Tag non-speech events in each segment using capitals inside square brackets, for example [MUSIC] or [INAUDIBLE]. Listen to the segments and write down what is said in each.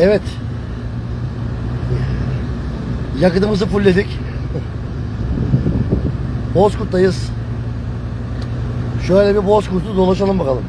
Evet. Yakıtımızı fullledik. Bozkurt'tayız. Şöyle bir Bozkurt'u dolaşalım bakalım.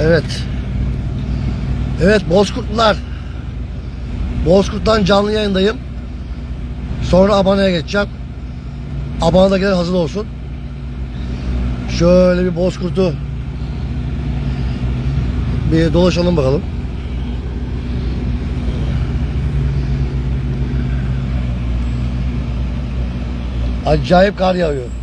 Evet. Evet Bozkurtlular. Bozkurt'tan canlı yayındayım. Sonra Abana'ya geçeceğim. Abana'dakiler hazır olsun. Şöyle bir Bozkurt'u bir dolaşalım bakalım. Acayip kar yağıyor.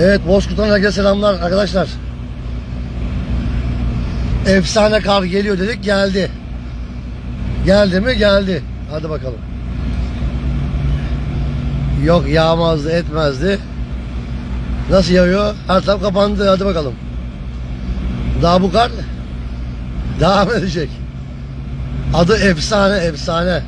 Evet Bozkurt'tan herkese selamlar arkadaşlar. Efsane kar geliyor dedik geldi. Geldi mi? Geldi. Hadi bakalım. Yok yağmazdı etmezdi. Nasıl yağıyor? Her taraf kapandı. Hadi bakalım. Daha bu kar devam edecek. Adı efsane efsane.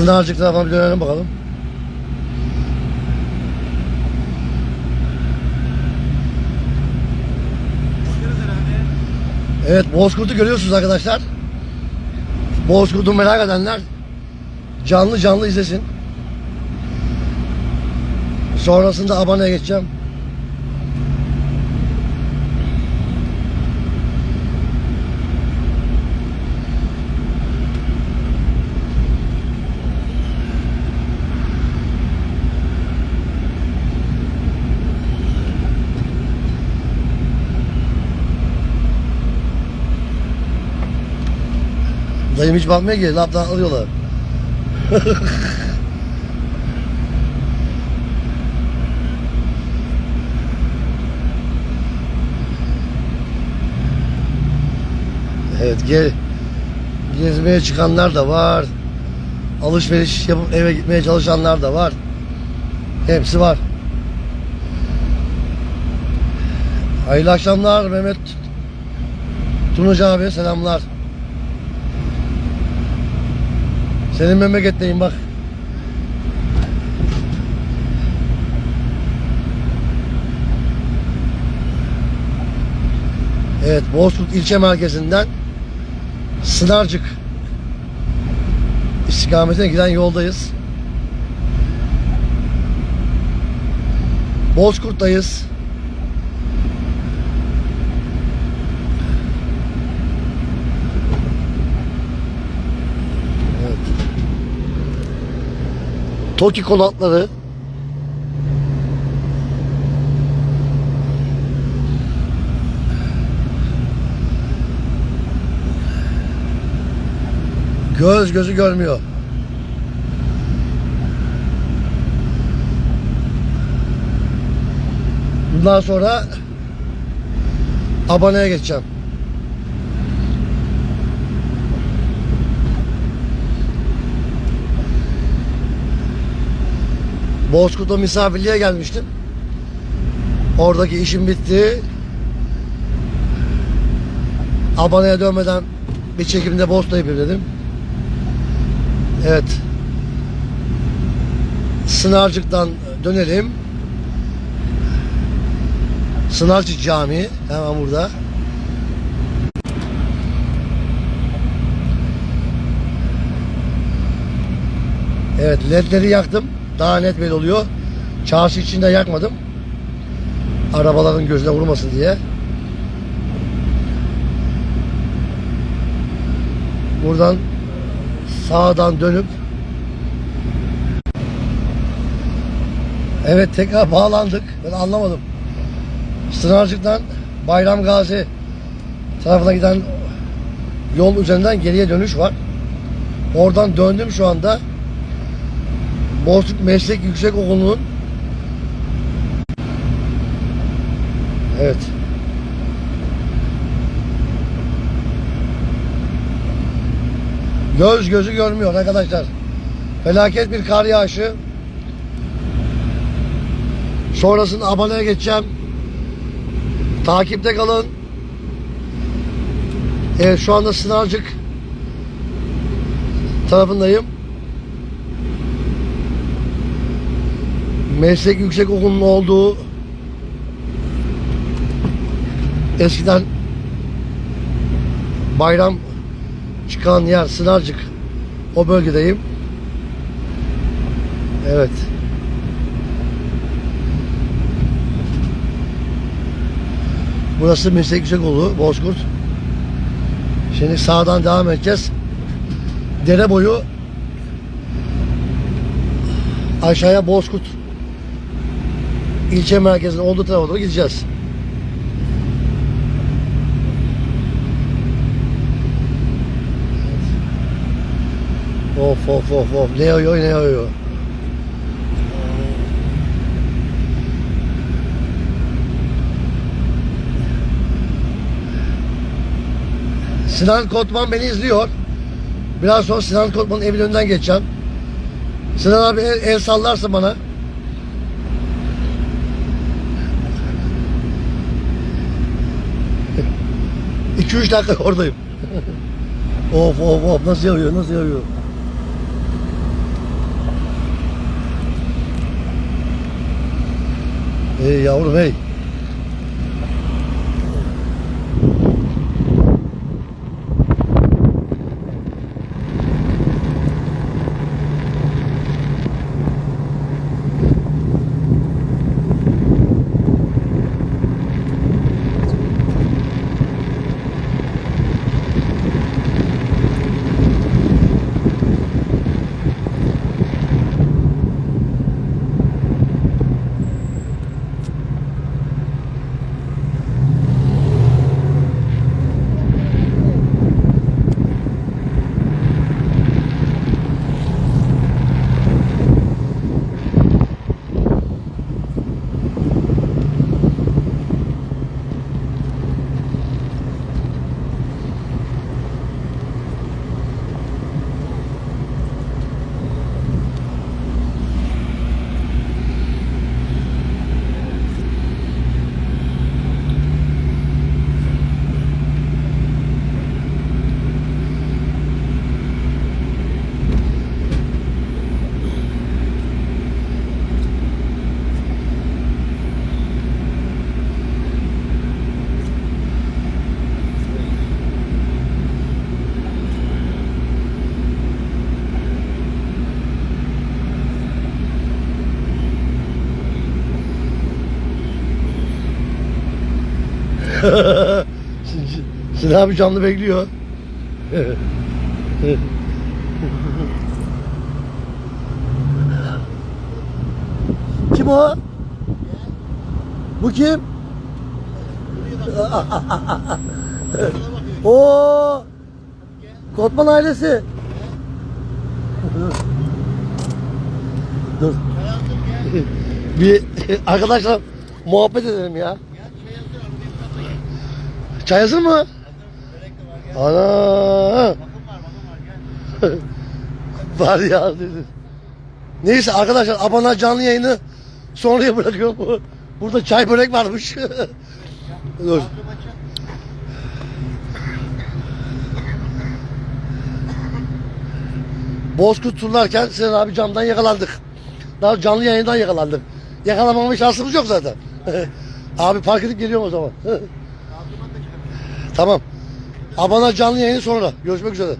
Sınarcık tarafa bir dönelim bakalım. Evet Bozkurt'u görüyorsunuz arkadaşlar. Bozkurt'u merak edenler canlı canlı izlesin. Sonrasında Abana'ya geçeceğim. Dayım hiç bakmıyor ki laptan alıyorlar. [LAUGHS] evet gel gezmeye çıkanlar da var. Alışveriş yapıp eve gitmeye çalışanlar da var. Hepsi var. Hayırlı akşamlar Mehmet Tunucu abi selamlar. Senin memleketteyim bak. Evet, Bozkurt ilçe merkezinden Sınarcık istikametine giden yoldayız. Bozkurt'tayız. Evet. Toki konakları Göz gözü görmüyor. Bundan sonra aboneye geçeceğim. Bozkurt'a misafirliğe gelmiştim. Oradaki işim bitti. Abana'ya dönmeden bir çekimde Bosna yapayım dedim. Evet. Sınarcık'tan dönelim. Sınavcı Camii hemen burada. Evet ledleri yaktım. Daha net belli oluyor. Çarşı içinde yakmadım. Arabaların gözüne vurmasın diye. Buradan sağdan dönüp Evet tekrar bağlandık. Ben anlamadım. Sınarcık'tan Bayram Gazi tarafına giden yol üzerinden geriye dönüş var. Oradan döndüm şu anda. Bozluk Meslek Yüksek Okulu'nun Evet. Göz gözü görmüyor arkadaşlar. Felaket bir kar yağışı. Sonrasında aboneye geçeceğim. Takipte kalın. Evet şu anda Sınarcık tarafındayım. Meslek Yüksek Okulu'nun olduğu eskiden bayram çıkan yer Sınarcık o bölgedeyim. Evet. Burası Meslek Yüksekokulu Bozkurt. Şimdi sağdan devam edeceğiz. Dere boyu aşağıya Bozkurt ilçe merkezinin olduğu tarafa doğru gideceğiz. Of of of of ne yağıyor ne yağıyor. Sinan Kotman beni izliyor. Biraz sonra Sinan Kotman'ın evinin önünden geçeceğim. Sinan abi el, el sallarsa bana. İki üç dakika oradayım. [LAUGHS] of of of nasıl yağıyor nasıl yağıyor. Hey yavrum hey. [LAUGHS] Sinan abi canlı bekliyor. [LAUGHS] kim o? Bu kim? [LAUGHS] o Kotman ailesi. Dur. Bir arkadaşlar muhabbet edelim ya. Çay hazır mı? Ana. Var ya dedi. Neyse arkadaşlar abone canlı yayını sonraya bırakıyorum. Burada çay börek varmış. [LAUGHS] Dur. Bozkurt turlarken Sinan abi camdan yakalandık. Daha canlı yayından yakalandık. Yakalamama şansımız yok zaten. [LAUGHS] Abi park edip geliyorum o zaman. [LAUGHS] tamam. Abana canlı yayını sonra. Görüşmek üzere.